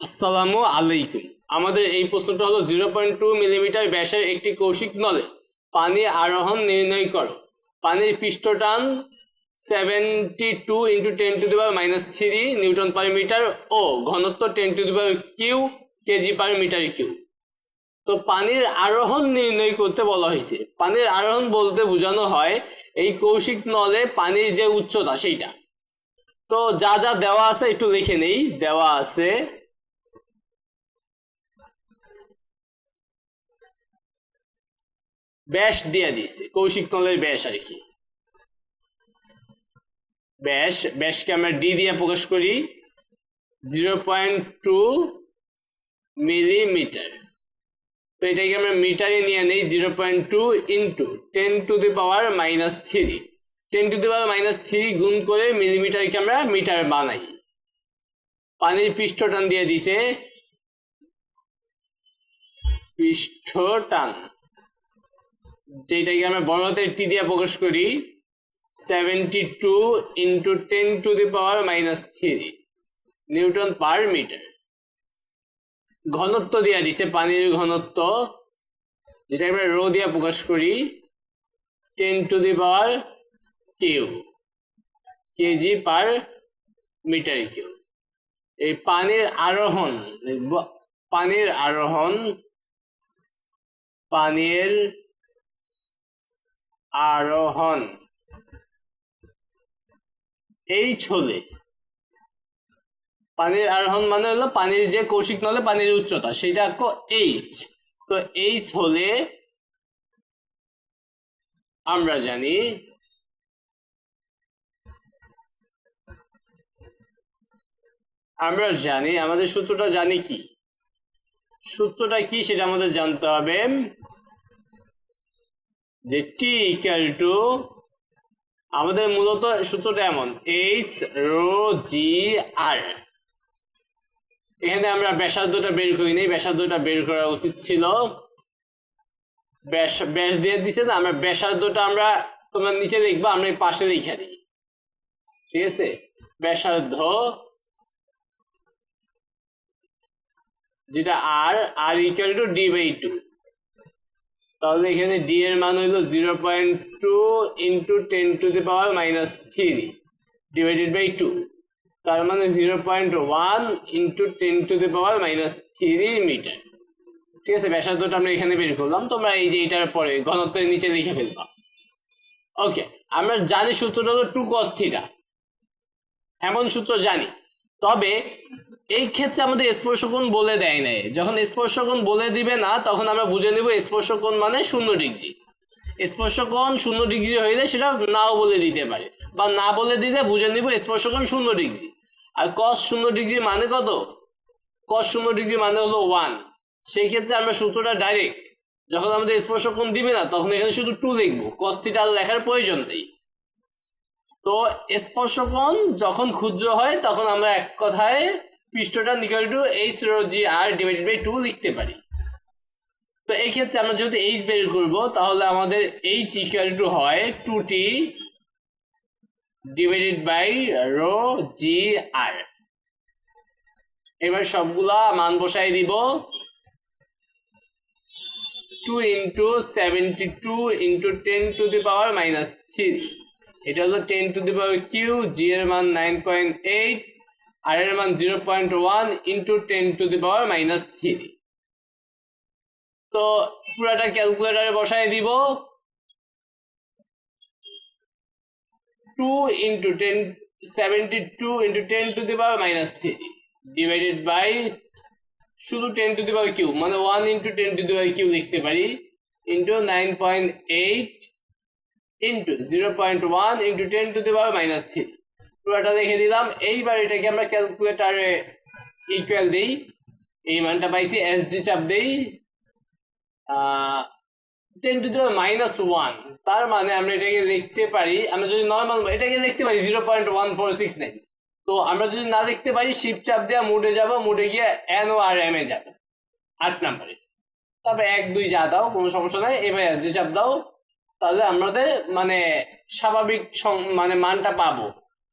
আসসালামু আলাইকুম। আমাদের এই প্রশ্নটা হলো জিরো পয়েন্ট টু মিলিমিটার ব্যাসের একটি কৌশিক নলে পানি আরোহণ নির্ণয় করো। পানির পৃষ্ঠটান seventy two into ten to the power minus three newton per metre ও ঘনত্ব টেন টু দিবার cube KG per metre cube তো পানির আরোহণ নির্ণয় করতে বলা হয়েছে। পানির আরোহণ বলতে বোঝানো হয় এই কৌশিক নলে পানির যে উচ্চতা সেইটা। তো যা যা দেওয়া আছে একটু লিখে নেই। দেওয়া আছে ব্যাস দিয়ে দিছে। কৌশিক নলের ব্যাস আর কি। ব্যাস, ব্যাসকে আমরা ডি দিয়ে প্রকাশ করি জিরো পয়েন্ট টু মিলিমিটার। তো এটাকে আমরা মিটারে নিয়ে নেই, zero point two into ten to the power minus three. Ten to the power minus three গুণ করে মিলিমিটারকে আমরা মিটার বানাই। পানির পৃষ্ঠটান দিয়ে দিছে। পৃষ্ঠটান। যেটাকে আমরা বড় টি দিয়ে প্রকাশ করি seventy two into ten to the power minus three newton per metre ঘনত্ব দিয়া দিছে, পানির ঘনত্ব, যেটা আমরা রো দিয়ে প্রকাশ করি ten to the power cube KG per metre cube এই পানির আরোহণ পানির আরোহণ, পানির আরোহণ। এই ছলে। পানির আরোহণ মানে হলো পানির যে কৌশিক নলে পানির উচ্চতা, সেটা এইচ তো এইচ হলে আমরা জানি আমরা জানি, আমাদের সূত্রটা জানি কি? সূত্রটা কি সেটা আমাদের জানতে হবে। যে টি ইকুয়াল টু আমাদের মূলত সূত্রটা এমন এইচ রো জি আর এখানে আমরা ব্যাসার্ধটা বের করি নাই, ব্যাসার্ধটা বের করা উচিত ছিল। ব্যাস ব্যাস দিয়ে দিছে না, আমরা ব্যাসার্ধটা আমরা তোমার নিচে লিখবা আমরা পাশে লিখে দিই। ঠিক আছে? ব্যাসার্ধ যেটা আর R equal to D by two তাহলে এখানে ডি এর মান হইল zero point two into ten to the power minus three divided by two তার মানে zero point one into ten to the power minus three metre ঠিক আছে, ব্যাসার্ধটা আমরা এখানে বের করলাম। তোমরা এই যে এটার পরে ঘনত্বের নিচে লিখে ফেলবা। ওকে আমরা জানি সূত্রটা হলো টু কস থিটা এমন সূত্র জানি। তবে এই ক্ষেত্রে আমাদের স্পর্শকোণ বলে দেয় নাই। যখন স্পর্শকোণ বলে দিবে না, তখন আমরা বুঝে নিব স্পর্শকোণ মানে শূন্য ডিগ্রি। স্পর্শকোণ শূন্য ডিগ্রি হইলে সেটা নাও বলে দিতে পারে। বা না বলে দিলে বুঝে নিব স্পর্শকোণ শূন্য ডিগ্রি। আর কস শূন্য ডিগ্রি মানে কত? কস শূন্য ডিগ্রি মানে হলো ওয়ান সেই ক্ষেত্রে আমরা সূত্রটা ডাইরেক্ট যখন আমাদের স্পর্শকোণ দিবে না, তখন এখানে শুধু টু লিখব। কস থিটা লেখার প্রয়োজন নেই। তো স্পর্শকোণ যখন ক্ষুদ্র হয়, তখন আমরা এক কথায় পৃষ্ঠটা নিকল two H rho G R divided by two লিখতে পারি। তো এই ক্ষেত্রে আমরা যেহেতু এইচ বের করব, তাহলে আমাদের এইচ ইকুয়াল টু হয় two T divided by rho G R এবার সবগুলা মান বসাই দিব। Two into seventy two into ten to the power minus three এটা হলো ten to the power cube G এর মান নাইন পয়েন্ট এইট আর এর মান zero point one into ten to the power minus three তো পুরাটা ক্যালকুলেটারে বসাই দিব। Two into ten seventy two into ten to the power minus three divided by শুধু ten to the power cube মানে one into ten to the power cube লিখতে পারি into nine point eight into zero point one into ten to the power minus three পুরোটা দেখে দিলাম। এইবার এটাকে আমরা ক্যালকুলেটারে ইকুয়াল দিই। এই মানটা পাইছি এস ডি চাপ দেই। Ten to the minus one তার মানে আমরা এটাকে লিখতে পারি, আমরা যদি নর্মাল এটাকে দেখতে পারি zero point one four six nine তো আমরা যদি না দেখতে পারি শিপ চাপ দেওয়া মুডে যাব মুডে গিয়ে N O R M A যাবে। আট নাম্বারে তারপরে এক দুই যা দাও, কোনো সমস্যা নাই। এবার এস ডি চাপ দাও। তাহলে আমাদের মানে স্বাভাবিক মানে মানটা পাবো,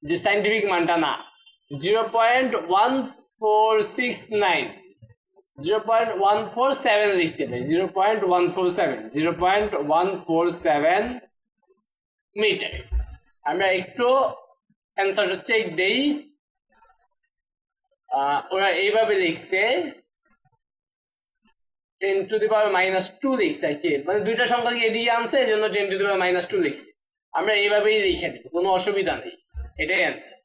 যে সাইন্টিফিক মানটা না। Zero point one four six nine zero point one four seven লিখতে পারি zero point one four seven zero point one four seven metre আমরা একটু অ্যান্সারটা চেক দেই। ওরা এইভাবে লিখছে ten to the power minus two লিখছে কি। মানে দুইটা সংখ্যাকে এদিকে আনছে, এই জন্য ten to the power minus two লিখছে। আমরা এইভাবেই লিখে দিব, কোনো অসুবিধা নেই। এটাই অ্যান্সার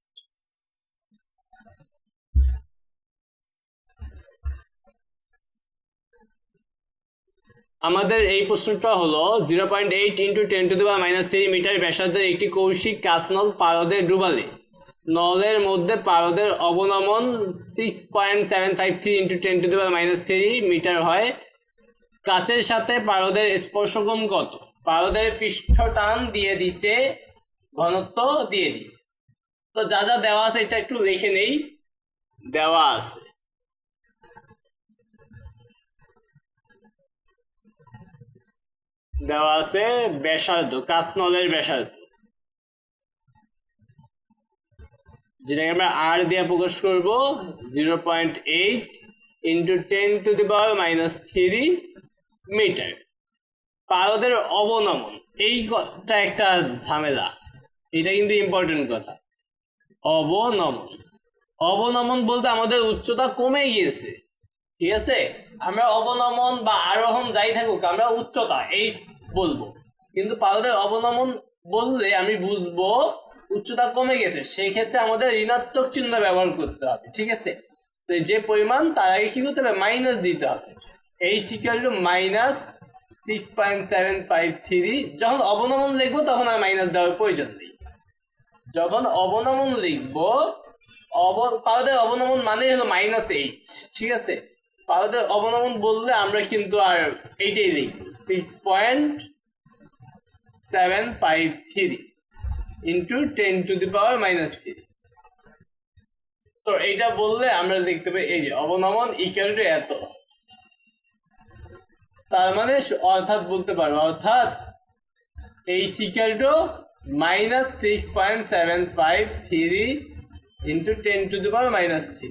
আমাদের এই প্রশ্নটা হলো zero point eight into ten to the power minus three metre ব্যাসার্ধের একটি কৌশিক কাঁচনল পারদে ডুবালে। নলের মধ্যে পারদের অবনমন six point seven five three into ten to minus three metre হয়। কাচের সাথে পারদের স্পর্শগুণ কত? পারদের পৃষ্ঠ টান দিয়ে দিছে, ঘনত্ব দিয়ে দিছে। তো যা যা দেওয়া আছে এটা একটু লিখে নেই। দেওয়া আছে। দেওয়া আছে ব্যাসার্ধ কাসনলের ব্যাসার্ধ। যেটাকে আমরা আর দিয়ে প্রকাশ করব zero point eight into ten to the power minus three metre পারদের অবনমন, এই কথা একটা ঝামেলা। এটা কিন্তু ইম্পর্টেন্ট কথা। অবনমন। অবনমন বলতে আমাদের উচ্চতা কমে গিয়েছে, ঠিক আছে? আমরা অবনমন বা আরোহণ যাই থাকুক, আমরা উচ্চতা, এই বলব। কিন্তু পারদের অবনমন বললে আমি বুঝব উচ্চতা কমে গেছে সেই ক্ষেত্রে আমাদের ঋণাত্মক চিহ্ন ব্যবহার করতে হবে, ঠিক আছে? তো যে পরিমাণ, তার আগে কি করতে হবে? মাইনাস দিতে হবে। H equal to minus six point seven five three যখন অবনমন লিখব, তখন আর মাইনাস দেওয়ার প্রয়োজন নেই। যখন অবনমন লিখব অব পারদের অবনমন মানে হলো মাইনাস এইচ ঠিক আছে? পারদের অবনমন বললে আমরা কিন্তু আর এইটাই লিখব six point seven five three into ten to the power minus three তো এইটা বললে আমরা লিখতে পারি এই যে অবনমন ইকুয়াল টু এত। তার মানে অর্থাৎ বলতে পারো, অর্থাৎ H equal to minus six point seven five three into ten to the power minus three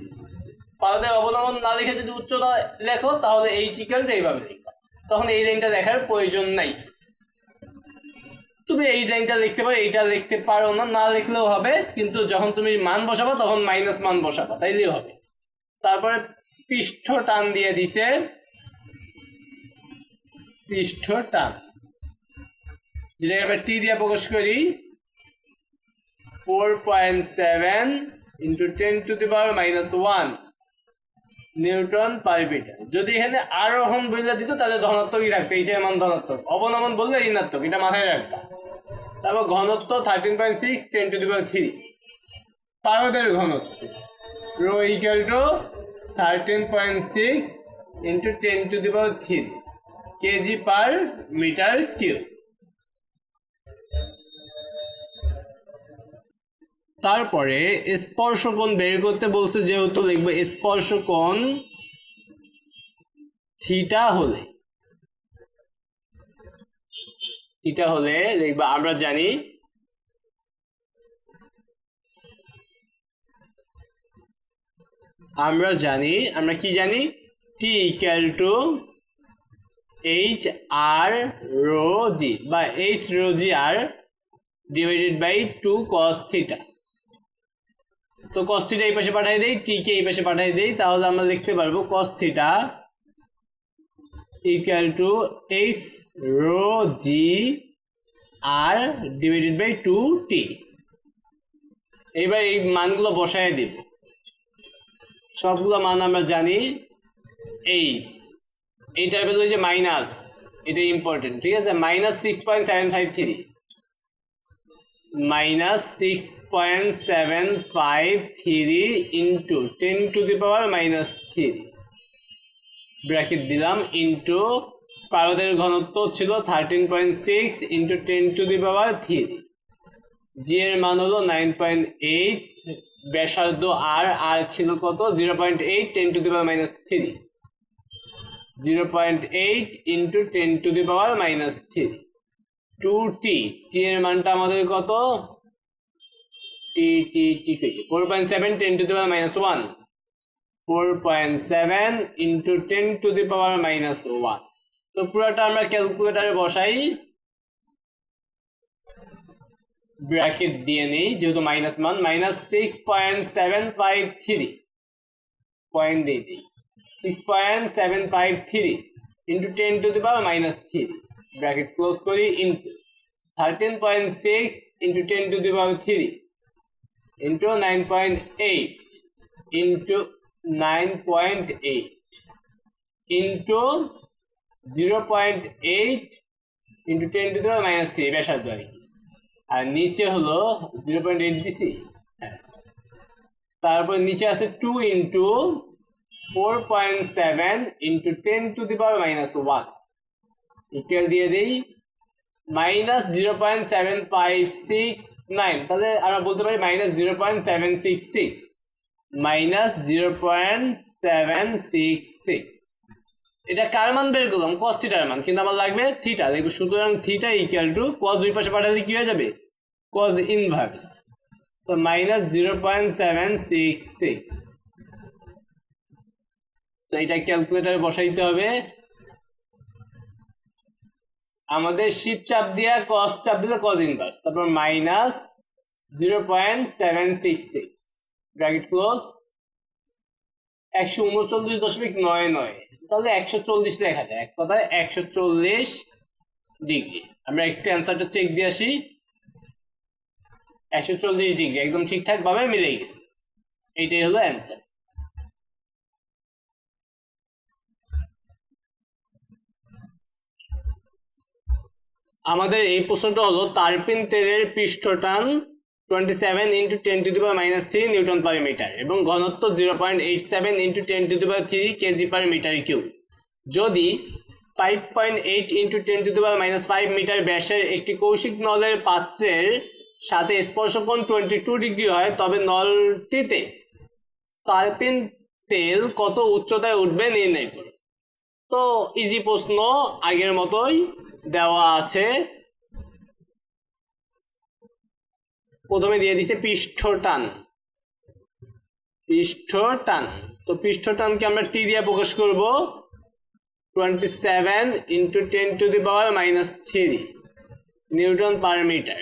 পারদের অবলম্বন না লিখে যদি উচ্চতা লেখো, তাহলে এইচ ইকুয়াল টু এইভাবে লিখবা। তখন এই লাইনটা দেখার প্রয়োজন নাই। তুমি এই লাইনটা লিখতে পারো, এইটা লিখতে পারো না না লিখলেও হবে, কিন্তু যখন তুমি মান বসাবা, তখন মাইনাস মান বসাবা, তাইলেই হবে। তারপরে পৃষ্ঠ টান দিয়ে দিছে। পৃষ্ঠ টান। যেটাকে আমরা টি দিয়ে প্রকাশ করি four point seven into ten to the power minus one newton per metre যদি এখানে আরোহণ বলে দিত, তাহলে ধনাত্মকই রাখতো এই মান ধনাত্মক। অবনমন বললে ঋণাত্মক, এটা মাথায় রাখবা। তারপর ঘনত্ব thirteen point six ten to the three পারদের ঘনত্ব। Rho equal to thirteen point six into ten to the power three KG per metre cube. তারপরে স্পর্শকোণ বের করতে বলছে যেহেতু লিখব স্পর্শকোণ থিটা হলে। থিটা হলে দেখবা আমরা জানি আমরা জানি, আমরা কি জানি? T equal to H R rho G বা H rho G R divided by two cos theta তো কস থিটা এই পাশে পাঠিয়ে দেই টি কে এই পাশে পাঠিয়ে দেই, তাহলে আমরা লিখতে পারব cos theta equal to H rho G R divided by two T এইবার এই মানগুলো বসায় দিব। সবগুলো মান আমরা জানি এইচ এইটা পেল যে মাইনাস এটা ইম্পর্টেন্ট ঠিক আছে? Minus six point seven five three minus six point seven five three into ten to the power minus three. Bracket দিলাম ইন্টু পারদের ঘনত্ব ছিল thirteen point six into ten to the power three. G এর মান হলো nine point eight, ব্যাসার্ধ আর আর ছিল কত? Zero point eight, ten to the power minus three. Zero point eight into ten to the power minus three. Two T T এর মানটা আমাদের কত? T T T four point seven ten to the power minus one four point seven into ten to the power minus one তো পুরোটা আমরা ক্যালকুলেটারে বসাই। Bracket দিয়ে নেই, যেহেতু মাইনাস মান minus six point seven five three point দিয়ে দিই। Six point seven five three into ten to the power minus three bracket close করি into thirteen point six into ten to the power three into nine point eight into nine point eight into zero point eight into ten to the power minus three ব্যাসার্ধ আর কি। আর নিচে হলো zero point eight দিছি। হ্যাঁ। তারপর নিচে আছে two into four point seven into ten to the power minus one equal দিয়ে দিই minus zero point seven five six nine তাহলে আমরা বলতে পারি minus zero point seven six six minus zero point seven six six এটা কার মান বের করলাম? কস থিটার মান। কিন্তু আমার লাগবে থিটা দেখব সুতরাং থিটা ইকুয়াল টু কস দুই পাশে পাঠালে কি হয়ে যাবে? কস ইনভার্স তো minus zero point seven six six তো এটা ক্যালকুলেটারে বসাইতে হবে। আমাদের শিপ চাপ দিয়া কস চাপ দিলে কস ইনভার্স তারপর minus zero point seven six six bracket close একশো উনচল্লিশ দশমিক নয় নয়, তাহলে একশো চল্লিশ লেখা যায়, এক কথায় একশো চল্লিশ ডিগ্রি আমরা একটু অ্যান্সারটা চেক দিয়ে আসি। একশো চল্লিশ ডিগ্রি একদম ঠিকঠাক ভাবে মিলে গেছে। এইটাই হলো অ্যান্সার আমাদের এই প্রশ্নটা হলো তারপিন তেলের পৃষ্ঠটান twenty seven into ten to the power minus three newton per metre এবং ঘনত্ব zero point eight seven into ten to the power three KG per metre cube যদি five point eight into ten to the power minus five metre ব্যাসের একটি কৌশিক নলের পাত্রের সাথে স্পর্শকোণ twenty two degree হয়, তবে নলটিতে তারপিন তেল কত উচ্চতায় উঠবে নির্ণয় করুন তো ইজি প্রশ্ন, আগের মতোই দেওয়া আছে। প্রথমে দিয়ে দিছে পৃষ্ঠ টান পৃষ্ঠ টান তো পৃষ্ঠ টানকে আমরা টি দিয়ে প্রকাশ করব। Twenty seven into ten to the power minus three newton per metre.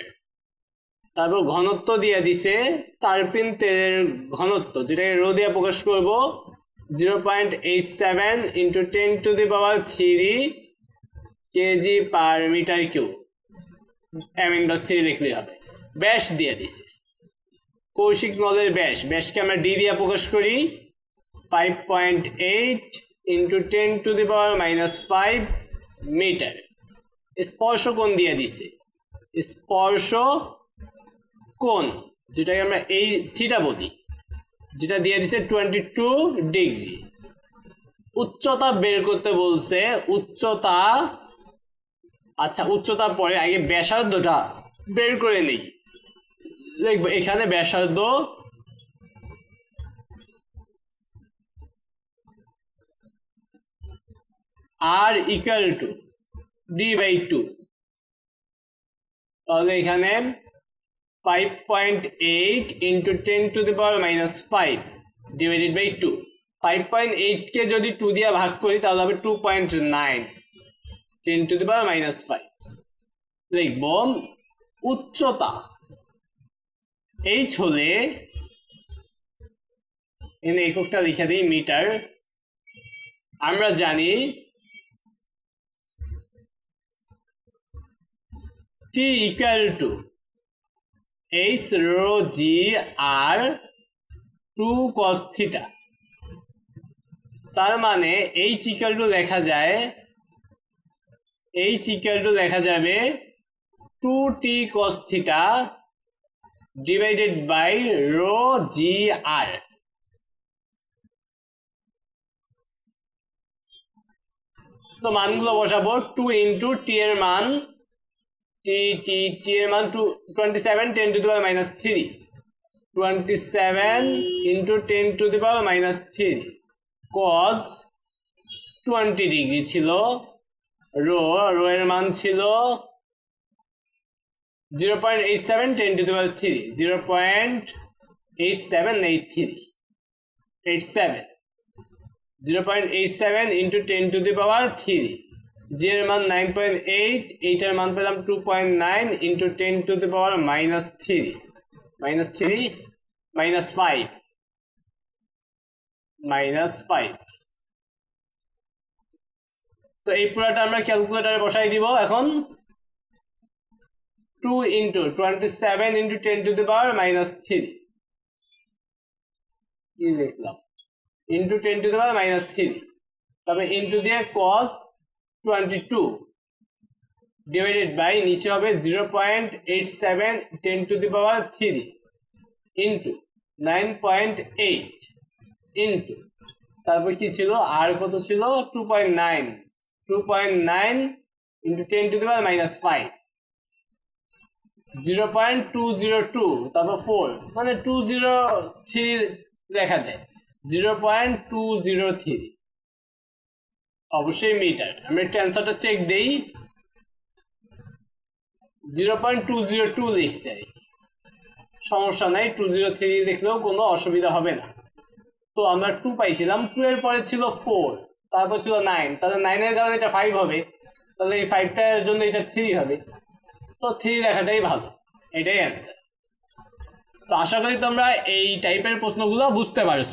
তারপর ঘনত্ব দিয়ে দিছে তারপিন তেলের ঘনত্ব, যেটাকে রো দিয়ে প্রকাশ করব। Zero point eight seven into ten to the power three KG per metre cube M inverse three লিখলেই হবে। ব্যাস দিয়ে দিছে। কৌশিক নলের ব্যাস। ব্যাসকে আমরা ডি দিয়ে প্রকাশ করি। Five point eight into ten to the power minus five metre স্পর্শ কোণ দিয়ে দিছে। স্পর্শ কোণ, যেটাকে আমরা এই থিটা বলি, যেটা দিয়ে দিছে টোয়েন্টি টু ডিগ্রি উচ্চতা বের করতে বলছে উচ্চতা আচ্ছা উচ্চতার পরে আগে ব্যাসার্ধটা বের করে নেই। দেখব, এখানে ব্যাসার্ধ R equal to D by two তাহলে এখানে five point eight into ten to the power minus five divided by two five point এইটকে যদি টু দিয়ে ভাগ করি, তাহলে হবে two point nine ten to the power minus five লিখব উচ্চতা। এইচ হলে এখানে এককটা লিখে দিই মিটার। আমরা জানি T equal to H rho G R two cos theta তার মানে এইচ ইকুয়াল টু লেখা যায় এইচ ইকুয়াল টু লেখা যাবে two T cos theta divided by rho G R তো মানগুলো বসাবো টু ইন্টু টি এর মান টি টি টি এর মান two twenty seven ten to the power minus three twenty seven into ten to the power minus three cos twenty degree ছিল rho rho এর মান ছিল zero point eight seven ten to power three zero point eight seven eight three eight seven zero point eight seven into ten to the power three G এর মান nine point eight এইটার মান পেলাম two point nine into ten to the power minus three minus three minus five minus five তো এই পুরোটা আমরা ক্যালকুলেটারে বসাই দিব এখন। Two into twenty seven into ten to the power minus three লিখলাম? Into ten to the power minus three তবে ইন্টু দিয়ে cos twenty two divided by নিচে হবে zero point eight seven ten to the power three into nine point eight into তারপর কি ছিল? আর কত ছিল? Two point nine two point nine into ten to the power minus five zero point two zero two তারপর four মানে two zero three দেখা যায়। Zero point two zero three অবশ্যই মিটার। আমরা একটু অ্যান্সারটা চেক দেই। Zero point two zero two লিখছে আর কি। সমস্যা নাই টু জিরো থ্রি লিখলেও কোনো অসুবিধা হবে না। তো আমরা টু পাইছিলাম টু এর পরে ছিল ফোর তারপর ছিল নাইন তাহলে নাইনের কারণে এটা ফাইভ হবে। তাহলে এই ফাইভটার জন্য এটা থ্রি হবে। তো থ্রি লেখাটাই ভালো। এটাই অ্যান্সার তো আশা করি তোমরা এই টাইপের প্রশ্নগুলো বুঝতে পারছ।